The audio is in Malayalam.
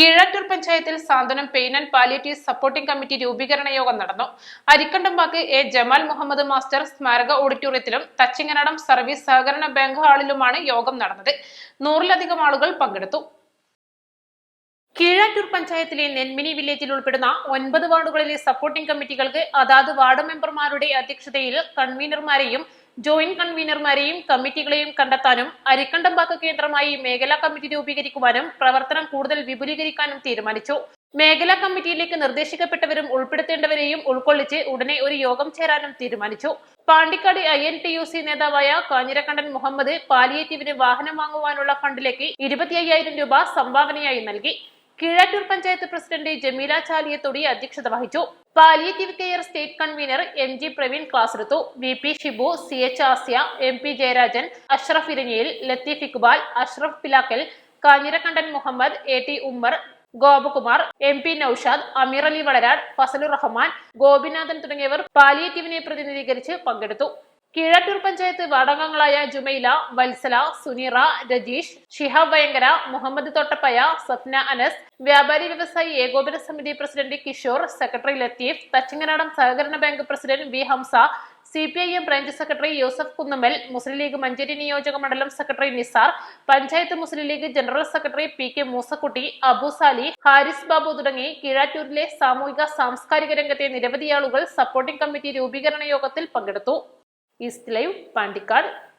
കീഴാറ്റൂർ പഞ്ചായത്തിൽ Santhwanam pain and palliative supporting committee രൂപീകരണ യോഗം നടന്നു. അരിക്കണ്ടമ്പാക്ക് എ. ജമാൽ മുഹമ്മദ് മാസ്റ്റർ സ്മാരക ഓഡിറ്റോറിയത്തിലും തച്ചിങ്ങനാടം സർവീസ് സഹകരണ ബാങ്ക് ഹാളിലുമാണ് യോഗം നടന്നത്. നൂറിലധികം ആളുകൾ പങ്കെടുത്തു. കീഴാറ്റൂർ പഞ്ചായത്തിലെ നെന്മിനി വില്ലേജിൽ ഉൾപ്പെടുന്ന ഒൻപത് വാർഡുകളിലെ സപ്പോർട്ടിംഗ് കമ്മിറ്റികൾക്ക് അതാത് വാർഡ് മെമ്പർമാരുടെ അധ്യക്ഷതയിൽ കൺവീനർമാരെയും ജോയിന്റ് കൺവീനർമാരെയും കമ്മിറ്റികളെയും കണ്ടെത്താനും അരിക്കണ്ടമ്പാക്ക് കേന്ദ്രമായി മേഖലാ കമ്മിറ്റി രൂപീകരിക്കുവാനും പ്രവർത്തനം കൂടുതൽ വിപുലീകരിക്കാനും തീരുമാനിച്ചു. മേഖലാ കമ്മിറ്റിയിലേക്ക് നിർദ്ദേശിക്കപ്പെട്ടവരും ഉൾപ്പെടുത്തേണ്ടവരെയും ഉൾക്കൊള്ളിച്ച് ഉടനെ ഒരു യോഗം ചേരാനും തീരുമാനിച്ചു. Pandikkad I N T U C നേതാവായ കാഞ്ഞിരക്കണ്ടൻ മുഹമ്മദ് പാലിയേറ്റീവിന് വാഹനം വാങ്ങുവാനുള്ള ഫണ്ടിലേക്ക് ഇരുപത്തി അയ്യായിരം രൂപ സംഭാവനയായി നൽകി. കീഴാറ്റൂർ പഞ്ചായത്ത് പ്രസിഡന്റ് ജമീല ചാലിയത്തൊടി അധ്യക്ഷത വഹിച്ചു. Palliative care state convener M G Praveen class എടുത്തു. V P Shibu C H Asiya M P Jayarajan Ashraf Eranhiyil Latheef Iqbal Ashraf Pilakkal Kanhirakkandan Muhammad A T Ummer Gopakumar M P Noushad Ameer Ali Valarad Fazalur Rahman Gopinathan തുടങ്ങിയവർ പാലിയേറ്റീവിനെ പ്രതിനിധീകരിച്ച് പങ്കെടുത്തു. കീഴാറ്റൂർ പഞ്ചായത്ത് വാർഡംഗങ്ങളായ ജുമൈല വത്സല സുനീറ രജീഷ് ഷിഹാബ് ഭയങ്കര മുഹമ്മദ് തോട്ടപ്പയ സ്വപ്ന അനസ് വ്യാപാരി വ്യവസായി ഏകോപന സമിതി പ്രസിഡന്റ് കിഷോർ സെക്രട്ടറി ലത്തീഫ് തച്ചിങ്ങനാടം സഹകരണ bank president V Hamza C P I M branch secretary Yusuf Kunnummal Muslim League Manjeri നിയോജക മണ്ഡലം secretary Nisar panchayat Muslim League general secretary P K Moosakutty Abu Sali Haris Babu തുടങ്ങി കീഴാറ്റൂരിലെ സാമൂഹിക സാംസ്കാരിക രംഗത്തെ നിരവധി ആളുകൾ സപ്പോർട്ടിംഗ് കമ്മിറ്റി രൂപീകരണ യോഗത്തിൽ പങ്കെടുത്തു. East live Pandikkad.